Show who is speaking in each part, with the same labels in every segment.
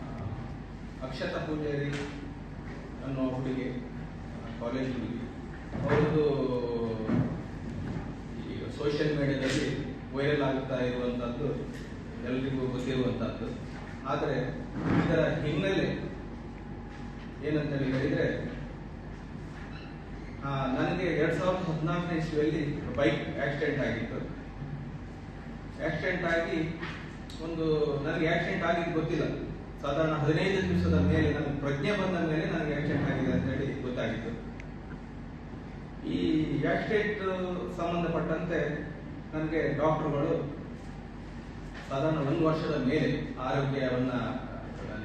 Speaker 1: ಆ, ಅಕ್ಷತಾ ಪೂಜಾರಿ ಅನ್ನೋ ಹುಡುಗಿ ಕಾಲೇಜ್ ಹುಡುಗಿ ಅವರದ್ದು ಈ ಸೋಷಿಯಲ್ ಮೀಡಿಯಾದಲ್ಲಿ ವೈರಲ್ ಆಗ್ತಾ ಇರುವಂಥದ್ದು ಎಲ್ರಿಗೂ ಗೊತ್ತಿರುವಂಥದ್ದು ಆದರೆ ಇದರ ಹಿನ್ನೆಲೆ ಏನಂತ ಹೇಳಿದರೆ ನನಗೆ ಎರಡು ಸಾವಿರದ ಹದಿನಾಲ್ಕನೇ ಇಸ್ವಿಯಲ್ಲಿ ಬೈಕ್ ಆಕ್ಸಿಡೆಂಟ್ ಆಗಿತ್ತು. ಆಕ್ಸಿಡೆಂಟ್ ಆಗಿ ಒಂದು ನನಗೆ ಆಕ್ಸಿಡೆಂಟ್ ಆಗಿದ್ದು ಗೊತ್ತಿಲ್ಲ. ಸಾಧಾರಣ ಹದಿನೈದು ದಿವಸದ ಮೇಲೆ ನನಗೆ ಪ್ರಜ್ಞೆ ಬಂದ ಮೇಲೆ ನನಗೆ ಆಕ್ಸಿಡೆಂಟ್ ಆಗಿದೆ ಅಂತ ಹೇಳಿ ಗೊತ್ತಾಗಿತ್ತು. ಈ ಆಕ್ಸಿಡೆಂಟ್ ಸಂಬಂಧಪಟ್ಟಂತೆ ನನಗೆ ಡಾಕ್ಟರ್ಗಳು ಸಾಧಾರಣ ಒಂದು ವರ್ಷದ ಮೇಲೆ ಆರೋಗ್ಯವನ್ನ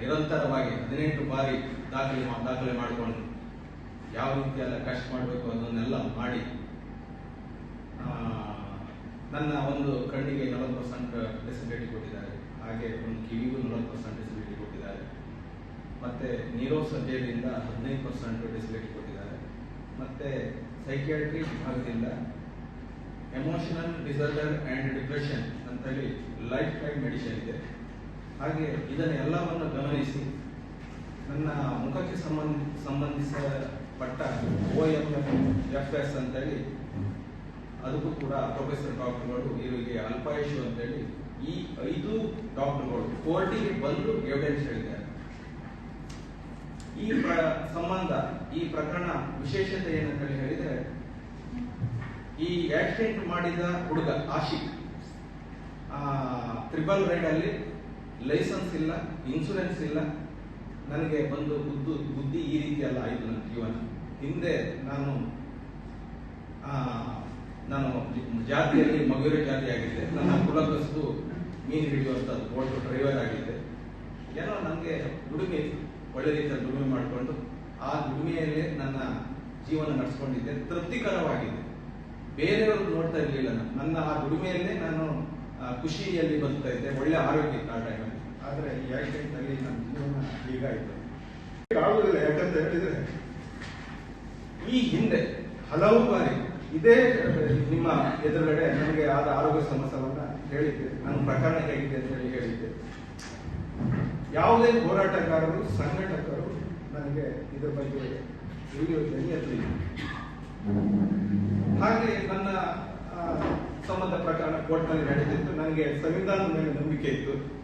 Speaker 1: ನಿರಂತರವಾಗಿ ಹದಿನೆಂಟು ಬಾರಿ ದಾಖಲೆ ದಾಖಲೆ ಮಾಡಿಕೊಂಡು ಯಾವ ರೀತಿ ಎಲ್ಲ ಕಷ್ಟ ಮಾಡಬೇಕು ಅದನ್ನೆಲ್ಲ ಮಾಡಿ ನನ್ನ ಒಂದು ಕಣ್ಣಿಗೆ ನಲವತ್ತು ಪರ್ಸೆಂಟ್ ಡಿಸಬಿಲಿಟಿ ಕೊಟ್ಟಿದ್ದಾರೆ. ಹಾಗೆ ಒಂದು ಕಿವಿಗೂ ನಲವತ್ತು ಪರ್ಸೆಂಟ್ ಡಿಸಿಬಿಲಿಟಿ ಕೊಟ್ಟಿದ್ದಾರೆ. ಮತ್ತೆ ನೀರೋ ಸರ್ಜರಿಯಿಂದ ಹದಿನೈದು ಪರ್ಸೆಂಟ್ ಡಿಸಿಬಿಲಿಟಿ ಕೊಟ್ಟಿದ್ದಾರೆ. ಮತ್ತೆ ಸೈಕಿಯಾಟ್ರಿ ವಿಭಾಗದಿಂದ ಎಮೋಷನಲ್ ಡಿಸಾರ್ಡರ್ ಆ್ಯಂಡ್ ಡಿಪ್ರೆಷನ್ ಅಂತೇಳಿ ಲೈಫ್ ಟೈಮ್ ಮೆಡಿಷನ್ ಇದೆ. ಹಾಗೆ ಇದನ್ನೆಲ್ಲವನ್ನು ಗಮನಿಸಿ, ನನ್ನ ಮುಖಕ್ಕೆ ಸಂಬಂಧ ಸಂಬಂಧಿಸಪಟ್ಟ ಓ ಎಫ್ ಎಫ್ ಎಸ್ ಅಂತೇಳಿ ಅದಕ್ಕೂ ಕೂಡ ಪ್ರೊಫೆಸರ್ ಡಾಕ್ಟರ್ಗಳು ಇವರಿಗೆ ಅಲ್ಪಾಯುಷು ಅಂತೇಳಿ ಈ ಐದು ಡಾಕ್ಟರ್ಗಳು, ಕೋರ್ಟಿಗೆ ಬಂದು ಎವಿಡೆನ್ಸ್ ಹೇಳಿದ್ದಾರೆ. ಈ ಸಂಬಂಧ, ಈ ಪ್ರಕರಣ ವಿಶೇಷತೆ ಏನಂತ ಹೇಳಿದರೆ, ಈ ಆಕ್ಸಿಡೆಂಟ್ ಮಾಡಿದ ಹುಡುಗ ಆಶಿಕ್ ತ್ರಿಬಲ್ ರೈಡ್ ಅಲ್ಲಿ ಲೈಸೆನ್ಸ್ ಇಲ್ಲ ಇನ್ಶೂರೆನ್ಸ್ ಇಲ್ಲ. ನನಗೆ ಬಂದು ಬುದ್ಧು ಬುದ್ಧಿ ಈ ರೀತಿ ಅಲ್ಲ ಆಯಿತು ನನ್ನ ಜೀವನ. ಹಿಂದೆ ನಾನು ನಾನು ಜಾತಿಯಲ್ಲಿ ಮಗುವಿನ ಜಾತಿ ಆಗಿದ್ದೆ ನನ್ನ ಕುಲಕಸ್ತು ಮೀನು ಹಿಡಿಯುವಂಥದ್ದು ಬೋಟ್ ಡ್ರೈವರ್ ಆಗಿದ್ದೆ. ಏನೋ ನನಗೆ ದುಡಿಮೆ. ಒಳ್ಳೆ ರೀತಿಯಲ್ಲಿ ದುಡಿಮೆ ಮಾಡಿಕೊಂಡು ಆ ದುಡಿಮೆಯಲ್ಲೇ ನನ್ನ ಜೀವನ ನಡೆಸ್ಕೊಂಡಿದ್ದೆ. ತೃಪ್ತಿಕರವಾಗಿದೆ ಬೇರೆಯವರು ನೋಡ್ತಾ ಇರಲಿಲ್ಲ ನನ್ನ ಆ ದುಡಿಮೆಯಲ್ಲೇ ನಾನು ಖುಷಿಯಲ್ಲಿ ಬದುಕ್ತಾ ಇದ್ದೆ. ಒಳ್ಳೆ ಆರೋಗ್ಯ ಆ ಟೈಮಲ್ಲಿ ಆದರೆ ಈ ಆಕ್ಸಿಡೆಂಟಲ್ಲಿ ನನ್ನ ಜೀವನ ಹೀಗಾಯಿತು ಆಗುದಿಲ್ಲ. ಯಾಕಂತ ಹೇಳಿದ್ರೆ, ಈ ಹಿಂದೆ ಹಲವು ಬಾರಿ ಇದೇ, ನಿಮ್ಮ ಎದುರುಗಡೆ ನನಗೆ ಆದ ಆರೋಗ್ಯ ಸಮಸ್ಯೆವನ್ನ ಹೇಳಿದ್ದೆ. ನನ್ನ ಪ್ರಕರಣ ಹೇಗಿದೆ ಅಂತ ಹೇಳಿ ಹೇಳಿದ್ದೆ. ಯಾವುದೇ ಹೋರಾಟಗಾರರು, ಸಂಘಟಕರು ನನಗೆ ಇದರ ಬಗ್ಗೆ ಎತ್ತಲಿಲ್ಲ ಹಾಗೆ ನನ್ನ ಸಂಬಂಧ ಪ್ರಕರಣ ಕೋರ್ಟ್ನಲ್ಲಿ ನಡೆದಿತ್ತು. ನನಗೆ ಸಂವಿಧಾನದ ಮೇಲೆ ನಂಬಿಕೆ ಇತ್ತು.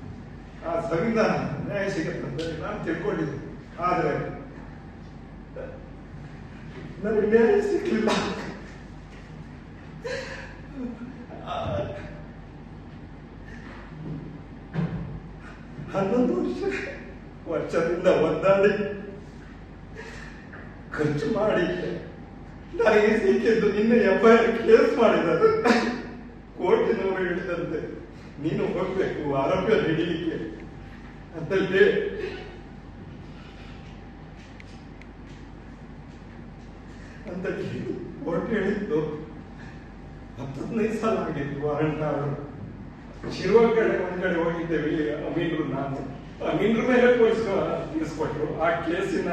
Speaker 1: ಆ ಸಂವಿಧಾನ ನ್ಯಾಯ ಸಿಗುತ್ತೆ ಅಂತ ನಾನು ತಿಳ್ಕೊಂಡಿದ್ದೆ. ಆದರೆ, ನನಗೆ ನ್ಯಾಯ ಸಿಗಲಿಲ್ಲ. ಹನ್ನೊಂದು ವರ್ಷ ವರ್ಷದಿಂದ ಒಂದಾಡಿ ಖರ್ಚು ಮಾಡಿ ನನಗೆ ಸಿಕ್ಕಿದ್ದು ನಿನ್ನೆ ಎಫ್ ಐ ಆರ್ ಕೇಸ್ ಮಾಡಿದ್ದಾರೆ ಕೋರ್ಟಿನವರು ಹೇಳಿದಂತೆ, ನೀನು ಹೋಗ್ಬೇಕು ಆರೋಗ್ಯ ನೀಡಲಿಕ್ಕೆ ಅಂತ ಹೇಳಿ ಅಂತ ಕೋರ್ಟ್ ಹೇಳಿದ್ದು ಹತ್ತದೈದು ಸಲ ಆಗಿತ್ತು ವಾರಂಟ್ ಅವರು ಶಿರುವ ಕಡೆ ಒಂದ್ ಕಡೆ ಹೋಗಿದ್ದೇವೆ ಅಮೀನ್ರು ನಾನು ಅಮೀನ್ರ ಮೇಲೆ ಪೊಲೀಸ್ ತಿಳಿಸ್ಕೊಟ್ರು ಆ ಕೇಸಿನ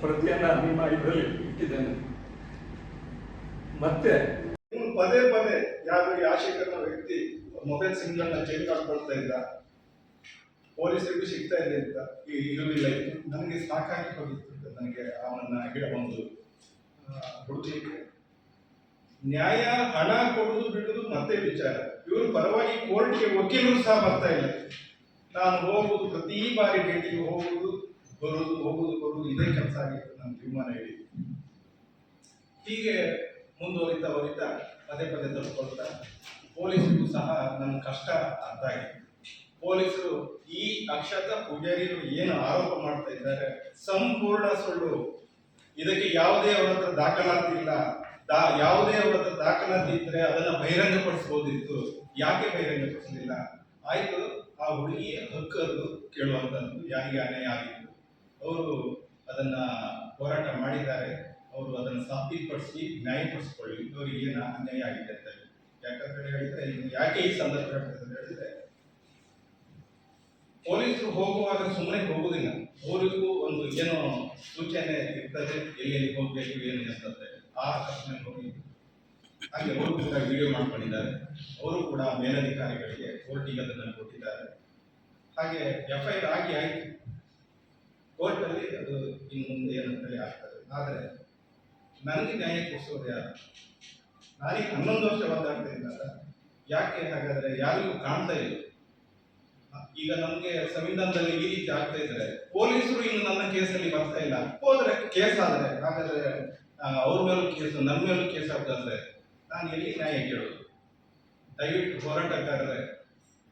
Speaker 1: ಪ್ರತಿಯನ್ನ ನಿಮ್ಮ ಇದರಲ್ಲಿ ಇಟ್ಟಿದ್ದೇನೆ. ಮತ್ತೆ ಪದೇ ಪದೇ ಯಾರು ಆಶಿಕ್ ವ್ಯಕ್ತಿ ಮೊಬೈಲ್ ಸಿಮ್ ಅನ್ನ ಚೇಂಜ್ ಮಾಡ್ಕೊಳ್ತಾ ಇದ್ದ ಪೊಲೀಸರಿಗೂ ಸಿಗ್ತಾ ಇದೆ ಅಂತ ಈ ಇರುವಿಲ್ಲ. ನನಗೆ ಸಾಕಾಗಿ ಹೋಗಿತ್ತು ನನಗೆ ಅವನನ್ನ ಗಿಡ ಬಂದು ನ್ಯಾಯ ಹಣ ಕೊಡುವುದು ಬಿಡುವುದು ಮತ್ತೆ ವಿಚಾರ. ಇವರು ಪರವಾಗಿ ಕೋರ್ಟ್ಗೆ ವಕೀಲರು ಸಹ ಬರ್ತಾ ಇಲ್ಲ. ನಾನು ಹೋಗುವುದು ಪ್ರತಿ ಬಾರಿ ಭೇಟಿಗೆ ಹೋಗುವುದು ಬರುವುದು ಹೋಗುವುದು ಬರುವುದು ಇದೇ ಕೆಲಸ ಆಗಿತ್ತು ನನ್ನ ತೀರ್ಮಾನ ಹೇಳಿ ಹೀಗೆ ಮುಂದುವರಿತಾ ಹೋರಿತಾ ಪದೇ ಪದೇ ತಲುಕೊಳ್ತಾ ಪೊಲೀಸರಿಗೂ ಸಹ ನನ್ನ ಕಷ್ಟ ಅರ್ಥ ಆಗಿದೆ. ಪೊಲೀಸರು ಈ ಅಕ್ಷತ ಪೂಜಾರಿಯರು ಏನು ಆರೋಪ ಮಾಡ್ತಾ ಇದ್ದಾರೆ, ಸಂಪೂರ್ಣ ಸುಳ್ಳು. ಇದಕ್ಕೆ ಯಾವುದೇ ಅವರ ಹತ್ರ ದಾಖಲಾತಿ ಇಲ್ಲ ದಾ ಯಾವುದೇ ಅವರ ದಾಖಲಾತಿ ಇದ್ರೆ ಅದನ್ನ ಬಹಿರಂಗಪಡಿಸಬಹುದಿತ್ತು. ಯಾಕೆ ಬಹಿರಂಗಪಡಿಸಲಿಲ್ಲ? ಆಯ್ತು, ಆ ಹುಡುಗಿಯ ಹಕ್ಕನ್ನು ಕೇಳುವಂತದ್ದು, ಯಾರಿಗೆ ಅನ್ಯಾಯ ಆಗಿತ್ತು ಅವರು ಅದನ್ನ ಹೋರಾಟ ಮಾಡಿದ್ದಾರೆ. ಅವರು ಅದನ್ನು ಸಾಬೀತುಪಡಿಸಿ ನ್ಯಾಯಪಡಿಸಿಕೊಳ್ಳಿ. ಇವರಿಗೆ ಏನು ಅನ್ಯಾಯ ಆಗಿದೆ ಅಂತ. ಯಾಕಂತ ಹೇಳಿದ್ರೆ ಯಾಕೆ ಈ ಸಂದರ್ಭ ಅಂತ ಹೇಳಿದ್ರೆ, ಪೊಲೀಸರು ಹೋಗುವಾಗ ಸುಮ್ಮನೆ ಹೋಗುದಿಲ್ಲ. ಅವರಿಗೂ ಒಂದು ಏನೋ ಸೂಚನೆ ಇರ್ತದೆ ಎಲ್ಲಿ ಹೋಗ್ಬೇಕು, ಏನು ಇರ್ತದೆ ಆ ಪ್ರಶ್ನೆ ಹೋಗಿ ಹಾಗೆ ಅವರು ಕೂಡ ವಿಡಿಯೋ ಮಾಡ್ಕೊಂಡಿದ್ದಾರೆ. ಅವರು ಕೂಡ ಮೇಲಧಿಕಾರಿಗಳಿಗೆ ಕೋರ್ಟಿಗೆ ಅದನ್ನು ಕೊಟ್ಟಿದ್ದಾರೆ. ಹಾಗೆ ಎಫ್ ಐ ಆರ್ ಆಗಿ ಆಯ್ತು. ಕೋರ್ಟಲ್ಲಿ ಅದು ಇನ್ನು ಮುಂದೆ ಏನಂತೇಳಿ ಆಗ್ತದೆ. ಆದರೆ ನನಗೆ ನ್ಯಾಯ ಕೊಡಿಸೋದು ಯಾರು? ನಾನೀಗ ಹನ್ನೊಂದು ವರ್ಷ ಒದ್ದಾಡ್ತಾ ಇದ್ದಾಗ ಯಾಕೆ ಹಾಗಾದ್ರೆ ಯಾರಿಗೂ ಕಾಣ್ತಾ ಇಲ್ಲ. ಈಗ ನಮ್ಗೆ ಸಂವಿಧಾನದಲ್ಲಿ ಈ ರೀತಿ ಆಗ್ತಾ ಇದ್ರೆ ಪೊಲೀಸರು ಇನ್ನು ನನ್ನ ಕೇಸಲ್ಲಿ ಬರ್ತಾ ಇಲ್ಲ. ಹೋದ್ರೆ ಕೇಸ್ ಆದ್ರೆ ಹಾಗಾದ್ರೆ ಅವ್ರ ಮೇಲೂ ಕೇಸು ನನ್ನ ಮೇಲೂ ಕೇಸ್ ಆಗ್ತಂದ್ರೆ ನಾನು ಎಲ್ಲಿ ನ್ಯಾಯ ಕೇಳೋದು? ದಯವಿಟ್ಟು ಹೋರಾಟಗಾರರೇ,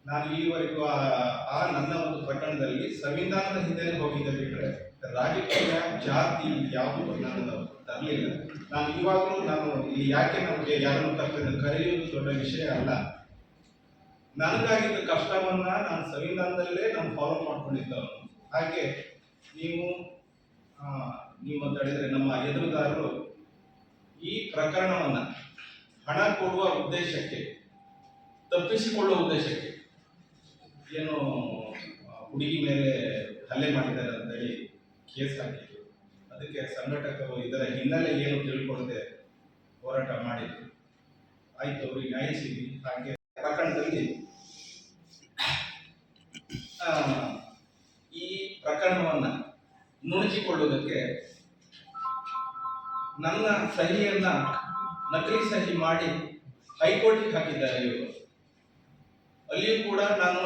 Speaker 1: ನಾನು ಈವರೆಗೂ ಆ ನನ್ನ ಒಂದು ಪಟ್ಟಣದಲ್ಲಿ ಸಂವಿಧಾನದ ಹಿಂದೆ ಹೋಗಿದ್ದೆ ಬಿಟ್ಟರೆ ರಾಜಕೀಯ, ಜಾತಿ ಯಾವುದು ನಾನು ತರಲಿಲ್ಲ ನಾನು ಇವಾಗಲೂ ನಾನು ಇಲ್ಲಿ ಯಾಕೆ ನಮಗೆ ಯಾರನ್ನು ಕರ್ತೇನೆ ಕರೆಯುವುದು ದೊಡ್ಡ ವಿಷಯ ಅಲ್ಲ. ನನಗಾಗಿದ್ದ ಕಷ್ಟವನ್ನ ನಾನು ಸಂವಿಧಾನದಲ್ಲೇ ನಾನು ಫಾಲೋ ಮಾಡ್ಕೊಂಡಿದ್ದವನು. ಹಾಗೆ ನೀವು ನೀವು ಅಂತ ನಮ್ಮ ಎದುರುದಾರರು ಈ ಪ್ರಕರಣವನ್ನ ಹಣ ಕೊಡುವ ಉದ್ದೇಶಕ್ಕೆ, ತಪ್ಪಿಸಿಕೊಳ್ಳುವ ಉದ್ದೇಶಕ್ಕೆ ಏನು ಹುಡುಗಿ ಮೇಲೆ ಹಲ್ಲೆ ಮಾಡಿದ್ದಾರೆ ಅಂತೇಳಿ ಕೇಸ್ ಹಾಕಿದ್ರು. ಅದಕ್ಕೆ ಸಂಘಟಕರು ಇದರ ಹಿನ್ನೆಲೆ ಏನು ತಿಳ್ಕೊಡದೆ ಹೋರಾಟ ಮಾಡಿದ್ರು. ಆಯ್ತು, ಅವ್ರಿಗೆ ನ್ಯಾಯ ಸಿಗಿ ಹಾಗೆ ಪ್ರಕರಣದಲ್ಲಿ ಆ, ಈ ಪ್ರಕರಣವನ್ನ ನುಣುಚಿಕೊಳ್ಳುವುದಕ್ಕೆ ನನ್ನ ಸಹಿಯನ್ನ ನಕಲಿ ಸಹಿ ಮಾಡಿ ಹೈಕೋರ್ಟ್ಗೆ ಹಾಕಿದ್ದಾರೆ ಇವರು. ಅಲ್ಲಿಯೂ ಕೂಡ ನಾನು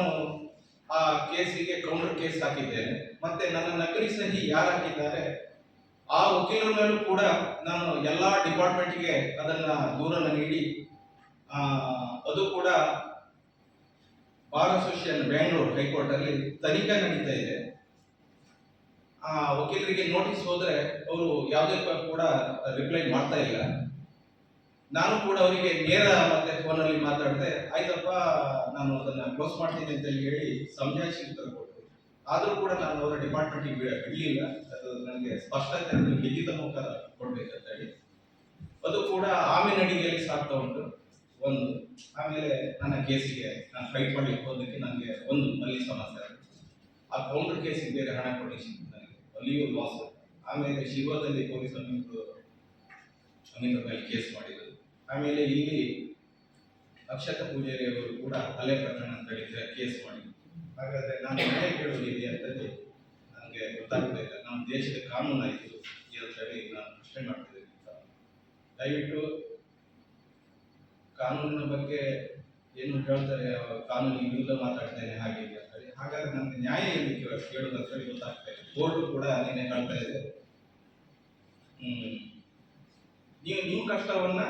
Speaker 1: ಆ ಕೇಸಿಗೆ ಕೌಂಟರ್ ಕೇಸ್ ಹಾಕಿದ್ದೇನೆ. ಮತ್ತೆ ನನ್ನ ನಕಲಿ ಸಹಿ ಯಾರು ಹಾಕಿದ್ದಾರೆ? ಆ ವಕೀಲರಲ್ಲೂ ಕೂಡ ನಾನು ಎಲ್ಲ ಡಿಪಾರ್ಟ್ಮೆಂಟ್ಗೆ ಅದನ್ನ ದೂರನ್ನು ನೀಡಿ ಅದು ಕೂಡ ಬಾರ್ ಅಸೋಸಿಯೇಷನ್ ಬೆಂಗಳೂರು ಹೈಕೋರ್ಟ್ ಅಲ್ಲಿ ತನಿಖೆ ನಡೀತಾ ಇದೆ. ಆ ವಕೀಲರಿಗೆ ನೋಟಿಸ್ ಹೋದ್ರೆ ಅವರು ಯಾವುದೇ ಕೂಡ ರಿಪ್ಲೈ ಮಾಡ್ತಾ ಇಲ್ಲ. ನಾನು ಕೂಡ ಅವರಿಗೆ ನೇರ ಮತ್ತೆ ಫೋನಲ್ಲಿ ಮಾತಾಡಿದೆ, ಆಯ್ತಪ್ಪ, ನಾನು ಅದನ್ನ ಕ್ಲೋಸ್ ಮಾಡ್ತೀನಿ ಅಂತ ಹೇಳಿ ಸಮಜಾಯಿಸಿ ಉತ್ತರ ಆದರೂ ಕೂಡ ನಾನು ಅವರ ಡಿಪಾರ್ಟ್ಮೆಂಟ್ಗೆ ಬಿಡಲಿಲ್ಲ. ಅದು ನನಗೆ ಸ್ಪಷ್ಟತೆ ಲಿಖಿತ ಮುಖ ಕೊಡ್ಬೇಕಂತ ಹೇಳಿ ಅದು ಕೂಡ ಆಮೇಲೆ ಅಡಿಗೆಯಲ್ಲಿ ಸಾಕ್ತಾ ಉಂಟು. ಒಂದು, ಆಮೇಲೆ ನನ್ನ ಕೇಸಿಗೆ ನಾನು ಫೈಟ್ ಮಾಡಲಿಕ್ಕೆ ಹೋದಕ್ಕೆ ನನಗೆ ಒಂದು ಮಲ್ಲಿ ಸಮಸ್ಯೆ. ಆ ಕೌಂಟರ್ ಕೇಸಿಗೆ ಬೇರೆ ಹಣ ಕೊಡಿಸಿ ಅಲ್ಲಿಯೂ ಲಾಸ್ ಆಮೇಲೆ ಶಿವದಲ್ಲಿ ಪೊಲೀಸ್ ಮೇಲೆ ಕೇಸ್ ಮಾಡಿದರು. ಆಮೇಲೆ ಇಲ್ಲಿ ಅಕ್ಷತ ಪೂಜಾರಿ ಅವರು ಕೂಡ ಅಲೆ ಪ್ರಕರಣ ಅಂತ ಹೇಳಿದ್ರೆ ಕೇಸ್ ಮಾಡಿದ್ರು. ಹಾಗಾದ್ರೆ ನಾನು ಮನೆ ಕೇಳೋದು ಇದೆ ನನಗೆ ಗೊತ್ತಾಗ್ತಾ ಇಲ್ಲ ನಮ್ಮ ದೇಶದ ಕಾನೂನು ಆಯಿತು. ಅಂತ ಹೇಳಿ ನಾನು ಪ್ರಶ್ನೆ ಮಾಡ್ತಿದ್ದೀನಿ ದಯವಿಟ್ಟು ಕಾನೂನಿನ ಬಗ್ಗೆ ಏನು ಹೇಳ್ತಾರೆ? ಕಾನೂನು ವಿರುದ್ಧ ಮಾತಾಡ್ತೇನೆ ಹಾಗೆ ಹೀಗೆ ನಮ್ಗೆ ನ್ಯಾಯ ಹೇಳಿಕೆ ಕೇಳ- ಕೇಳೋದು ಅಂತ ಹೇಳಿ ಗೊತ್ತಾಗ್ತಾ ಇದೆ. ಕೋರ್ಟ್ ಕೂಡ ನಿನ್ನೆ ಹೇಳ್ತಾ ಇದೆ. ನೀವು ನಿಮ್ಮ ಕಷ್ಟವನ್ನ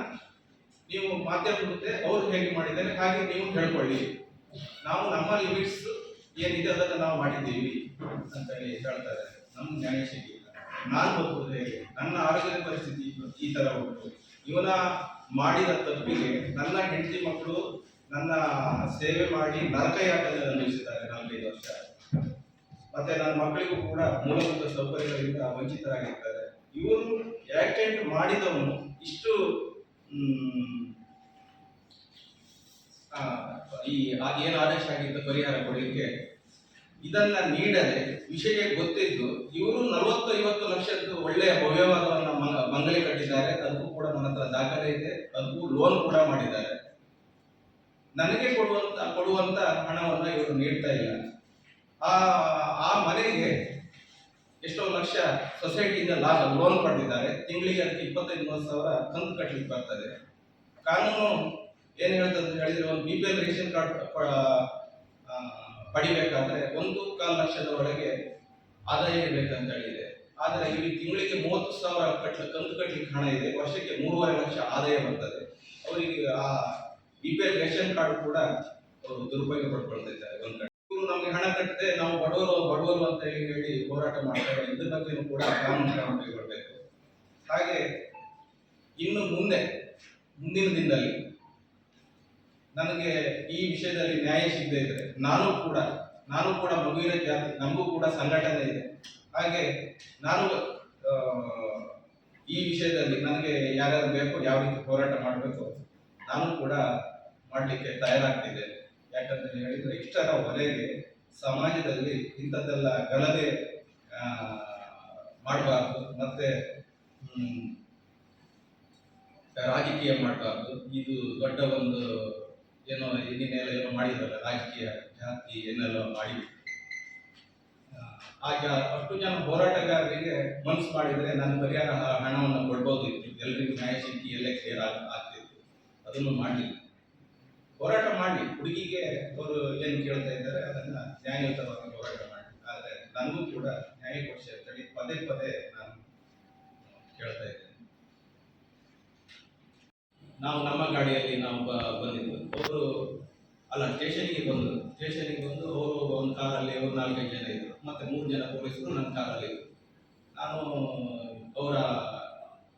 Speaker 1: ನೀವು ಮಾಧ್ಯಮ ಜೊತೆ ಅವ್ರು ಹೇಗೆ ಮಾಡಿದ್ದಾರೆ ಹಾಗೆ ನೀವು ಹೇಳ್ಕೊಳ್ಳಿ. ನಾವು ನಮ್ಮ ಲಿಮಿಟ್ಸ್ ಏನಿದೆ ಅದನ್ನು ನಾವು ಮಾಡಿದ್ದೀವಿ ಅಂತ ಹೇಳಿ ಹೇಳ್ತಾರೆ ನಮ್ಮ ನ್ಯಾಯ ಸಿಗಿಲ್ಲ ನಾನು ಬದುಕುವುದು ಹೇಗೆ? ನನ್ನ ಆರೋಗ್ಯದ ಪರಿಸ್ಥಿತಿ ಈ ತರ ಉಂಟು. ಇವನ ಮಾಡಿದ ತಪ್ಪಿಗೆ ನನ್ನ ಹೆಂಡತಿ ಮಕ್ಕಳು ನನ್ನ ಸೇವೆ ಮಾಡಿ ನರಕ ಯಾತನೆ ಅನುಭವಿಸಿದ್ದಾರೆ ನಾಲ್ಕೈದು ವರ್ಷ. ಮತ್ತೆ ನನ್ನ ಮಕ್ಕಳಿಗೂ ಕೂಡ ಮೂಲಭೂತ ಸೌಕರ್ಯಗಳಿಂದ ವಂಚಿತರಾಗಿರ್ತಾರೆ. ಇವರು ಆಕ್ಸಿಡೆಂಟ್ ಮಾಡಿದವನು ಇಷ್ಟು ಈ ಏನು ಆದೇಶ ಆಗಿತ್ತು ಪರಿಹಾರ ಕೊಡಲಿಕ್ಕೆ? ಇದನ್ನ ನೀಡದೆ ವಿಷಯ ಗೊತ್ತಿದ್ದು ಇವರು ನಲವತ್ತು ಐವತ್ತು ಲಕ್ಷದ್ದು ಒಳ್ಳೆಯ ಭವ್ಯವಾದವನ್ನ ಮಂಗ- ಬಂಗಲೆ ಕಟ್ಟಿದ್ದಾರೆ. ಅದಕ್ಕೂ ಕೂಡ ನನ್ನ ಹತ್ರ ದಾಖಲೆ ಇದೆ. ಅದಕ್ಕೂ ಲೋನ್ ಕೂಡ ಮಾಡಿದ್ದಾರೆ. ನನಗೆ ಕೊಡುವಂತ ಕೊಡುವಂತ ಹಣವನ್ನ ಇವರು ನೀಡ್ತಾ ಇಲ್ಲ. ಆ ಆ ಮನೆಗೆ ಎಷ್ಟೋ ಲಕ್ಷ ಸೊಸೈಟಿಯಿಂದ ಲಾಭ ಲೋನ್ ಪಡೆದಿದ್ದಾರೆ. ತಿಂಗಳಿಗೆ ಅದಕ್ಕೆ ಇಪ್ಪತ್ತೈದು, ಮೂವತ್ತು ಸಾವಿರ ಕಂತು ಕಟ್ಟಲಿಕ್ಕೆ ಬರ್ತದೆ ಕಾನೂನು ಏನು ಹೇಳ್ತದೆ ಹೇಳಿದ್ರೆ, ಒಂದು B P L ration card ಪಡಿಬೇಕಾದ್ರೆ ಒಂದು ಕಾಲು ಲಕ್ಷದ ಒಳಗೆ ಆದಾಯ ಇರಬೇಕಂತ ಹೇಳಿದೆ. ಆದರೆ ಇಲ್ಲಿ ತಿಂಗಳಿಗೆ ಮೂವತ್ತು ಸಾವಿರ ಕಟ್ಲ, ಕಂತು ಕಟ್ಟಲಿಕ್ಕೆ ಹಣ ಇದೆ. ವರ್ಷಕ್ಕೆ ಮೂರುವರೆ ಲಕ್ಷ ಆದಾಯ ಬರ್ತದೆ. ಅವರಿಗೆ ಆ ಬಿ ರೇಷನ್ ಕಾರ್ಡ್ ಕೂಡ ದುರುಪಯೋಗ ಪಡ್ಕೊಳ್ತಾ ಇದ್ದಾರೆ ಒಂದ್ ಕಡೆ. ನಮ್ಗೆ ಹಣ ಕಟ್ಟದೆ ನಾವು ಬಡವರು ಬಡವರು ಅಂತ ಹೇಳಿ ಹೋರಾಟ ಮಾಡ್ತಾರೆ. ಇದ್ರ ಬಗ್ಗೆನೂ ಕೂಡ ಕಾನೂನು ಕ್ರಮ ಹಾಗೆ ಇನ್ನು ಮುಂದೆ, ಮುಂದಿನ ದಿನದಲ್ಲಿ ನನಗೆ ಈ ವಿಷಯದಲ್ಲಿ ನ್ಯಾಯ ಸಿಗದೆ ಇದ್ರೆ ನಾನು ಕೂಡ ನಾನು ಕೂಡ ಮಗುವಿನ ಜಾತಿ, ನಮಗೂ ಕೂಡ ಸಂಘಟನೆ ಇದೆ. ಹಾಗೆ ನಾನು ಈ ವಿಷಯದಲ್ಲಿ ನನಗೆ ಯಾರ್ಯಾರು ಬೇಕು ಯಾವ ರೀತಿ ಹೋರಾಟ ಮಾಡಬೇಕು ನಾನು ಕೂಡ ಮಾಡಲಿಕ್ಕೆ ತಯಾರಾಗ್ತಿದೆ ಯಾಕಂತ ಹೇಳಿದ್ರೆ ಇಷ್ಟರವರೆಗೆ ಸಮಾಜದಲ್ಲಿ ಇಂಥದ್ದೆಲ್ಲ ಗಲಭೆ ಮಾಡಬಾರ್ದು. ಮತ್ತೆ ರಾಜಕೀಯ ಮಾಡಬಾರ್ದು. ಇದು ದೊಡ್ಡ ಒಂದು ಏನೋ ಇನ್ನೇನೆಲ್ಲ ಏನೋ ಮಾಡಿದ್ರಲ್ಲ, ರಾಜಕೀಯ ಜಾತಿ ಏನೆಲ್ಲ ಮಾಡಿ ಆಗ ಅಷ್ಟು ಜನ ಹೋರಾಟಗಾರರಿಗೆ ಮನಸ್ಸು ಮಾಡಿದ್ರೆ ನಾನು ಪರಿಹಾರ ಹಣವನ್ನು ಕೊಡ್ಬೋದಿತ್ತು ಎಲ್ರಿಗೂ ನ್ಯಾಯ ಸಿಕ್ಕಿ ಎಲ್ಲೇ ಕ್ಲಿಯರ್ ಆಗ್ತಿತ್ತು ಅದನ್ನು ಮಾಡಲಿಲ್ಲ ಹೋರಾಟ ಮಾಡಿ. ಹುಡುಗಿಗೆ ಅವರು ಏನು ಕೇಳ್ತಾ ಇದ್ದಾರೆ, ಅದನ್ನ ನ್ಯಾಯಯುತವಾಗಿ ಹೋರಾಟ ಮಾಡಿ. ಆದರೆ ನನಗೂ ಕೂಡ ನ್ಯಾಯ ಕೊಡಿಸಿ ಅಂತೇಳಿ ಪದೇ ಪದೇ ನಾನು ಕೇಳ್ತಾ ಇದ್ದೇನೆ. ನಾವು ನಮ್ಮ ಗಾಡಿಯಲ್ಲಿ ನಾವು ಬಂದಿದ್ದು ಅವರು, ಅಲ್ಲ, ಸ್ಟೇಷನ್ಗೆ ಬಂದರು. ಸ್ಟೇಷನ್ಗೆ ಬಂದು ಅವರು ಒಂದು ಕಾರಲ್ಲಿ ಅವರು ನಾಲ್ಕೈದು ಜನ ಇದ್ದರು ಮತ್ತೆ ಮೂರು ಜನ ಪೊಲೀಸರು ನನ್ನ ಕಾರಲ್ಲಿ ಇದ್ದರು ನಾನು ಅವರ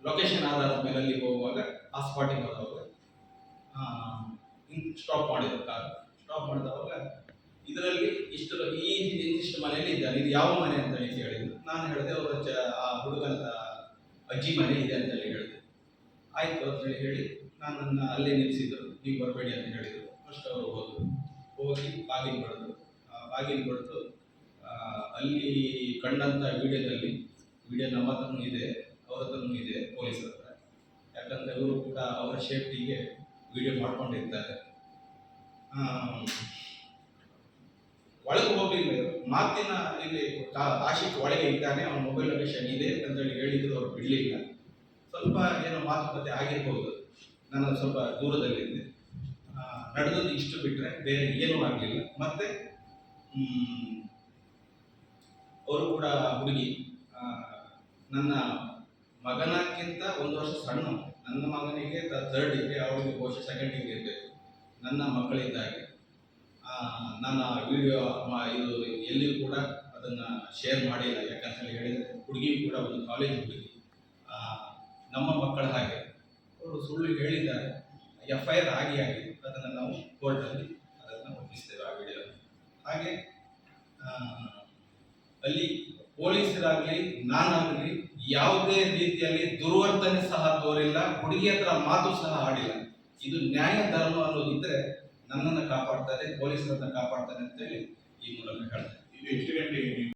Speaker 1: ಲೊಕೇಶನ್ ಆಧಾರದ ಮೇಲೆ ಅಲ್ಲಿ ಹೋಗುವಾಗ ಆ ಸ್ಪಾಟಿಗೆ ಹೋದವಾಗ ಸ್ಟಾಪ್ ಮಾಡಿದ್ರು ಕಾರ್ ಸ್ಟಾಪ್ ಮಾಡಿದವಾಗ ಇದರಲ್ಲಿ ಇಷ್ಟು ಈ ಇಂತಿಷ್ಟು ಮನೆಯಲ್ಲಿ ಇದ್ದಾನೆ. ಇದು ಯಾವ ಮನೆ ಅಂತ ಹೇಳಿ ಹೇಳಿದ್ರು ನಾನು ಹೇಳಿದೆ, ಅವರ ಚ, ಆ ಹುಡುಗನ ಅಜ್ಜಿ ಮನೆ ಇದೆ ಅಂತ ಹೇಳಿ ಹೇಳಿದೆ. ಆಯಿತು ಅಂತ ಹೇಳಿ ಹೇಳಿ ಅಲ್ಲೇ ನಿಲ್ಲಿಸಿದ್ರು ನೀವು ಬರಬೇಡಿ ಅಂತ ಹೇಳಿದರು. ಫಸ್ಟ್ ಅವರು ಹೋದರು. ಹೋಗಿ ಬಾಗಿಲು ಬಡಿದ್ರು ಬಾಗಿಲು ಬಡಿದು ಅಲ್ಲಿ ಕಂಡಂಥ ವಿಡಿಯೋದಲ್ಲಿ, ವಿಡಿಯೋ ನಮ್ಮ ಹತ್ರನೂ ಇದೆ, ಅವ್ರ ಹತ್ರನೂ ಇದೆ ಪೊಲೀಸರ ಹತ್ರ. ಯಾಕಂದ್ರೆ ಇವರು ಕೂಡ ಅವರ ಸೇಫ್ಟಿಗೆ ವಿಡಿಯೋ ಮಾಡ್ಕೊಂಡಿರ್ತಾರೆ ಒಳಗೆ ಹೋಗಲಿಲ್ಲ ಮಾತಿನ ಇಲ್ಲಿ ಆಶಿಕ್ ಒಳಗೆ ಇದ್ದಾನೆ, ಅವನ ಮೊಬೈಲ್ ಲೊಕೇಶನ್ ಇದೆ ಅಂತೇಳಿ ಹೇಳಿದ್ರು, ಅವ್ರು ಬಿಡಲಿಲ್ಲ. ಸ್ವಲ್ಪ ಏನೋ ಮಾತುಕತೆ ಆಗಿರ್ಬೋದು. ನಾನು ಸ್ವಲ್ಪ ದೂರದಲ್ಲಿದ್ದೆ ನಡೆದದ್ದು ಇಷ್ಟು ಬಿಟ್ಟರೆ ಬೇರೆ ಏನೂ ಆಗಲಿಲ್ಲ. ಮತ್ತೆ ಅವರು ಕೂಡ ಹುಡುಗಿ ನನ್ನ ಮಗನಕ್ಕಿಂತ ಒಂದು ವರ್ಷ ಸಣ್ಣ ನನ್ನ ಮಗನಿಗೆ ಥರ್ಡ್ ಡಿಗ್ರಿ ಅವಳಿಗೆ ಬಹುಶಃ ಸೆಕೆಂಡ್ ಡಿಗ್ರಿ ಇರಬೇಕು. ನನ್ನ ಮಕ್ಕಳಿದ್ದಾಗೆ. ಆ, ನನ್ನ ವಿಡಿಯೋ ಇದು ಎಲ್ಲಿಯೂ ಕೂಡ ಅದನ್ನು ಶೇರ್ ಮಾಡಿಲ್ಲ. ಯಾಕಂತ ಹೇಳಿ ಹೇಳಿದರೆ ಹುಡುಗಿ ಕೂಡ ಒಂದು ಕಾಲೇಜ್ ಹುಡುಗಿ. ನಮ್ಮ ಮಕ್ಕಳ ಹಾಗೆ. ಅವರು ಸುಳ್ಳು ಹೇಳಿದ್ದಾರೆ. ಎಫ್ ಐ ಆರ್ ಆಗಿ ಆಗಿದೆ ಅದನ್ನು ನಾವು ಕೋರ್ಟಲ್ಲಿ ಅದನ್ನು ಒಪ್ಪಿಸ್ತೇವೆ ಆ ವಿಡಿಯೋ ಹಾಗೆ ಅಲ್ಲಿ ಪೊಲೀಸರಾಗಲಿ, ನಾನಾಗಲಿ, ಯಾವುದೇ ರೀತಿಯಲ್ಲಿ ದುರ್ವರ್ತನೆ ಸಹ ತೋರಿಲ್ಲ, ಹುಡುಗಿ ಹತ್ರ ಮಾತು ಸಹ ಆಡಿಲ್ಲ. ಇದು ನ್ಯಾಯ, ಧರ್ಮ ಅನ್ನೋದಿದ್ರೆ ನನ್ನನ್ನು ಕಾಪಾಡ್ತಾರೆ, ಪೊಲೀಸರನ್ನ ಕಾಪಾಡ್ತಾರೆ ಅಂತೇಳಿ ಈ ಮೂಲಕ ಹೇಳ್ತಾರೆ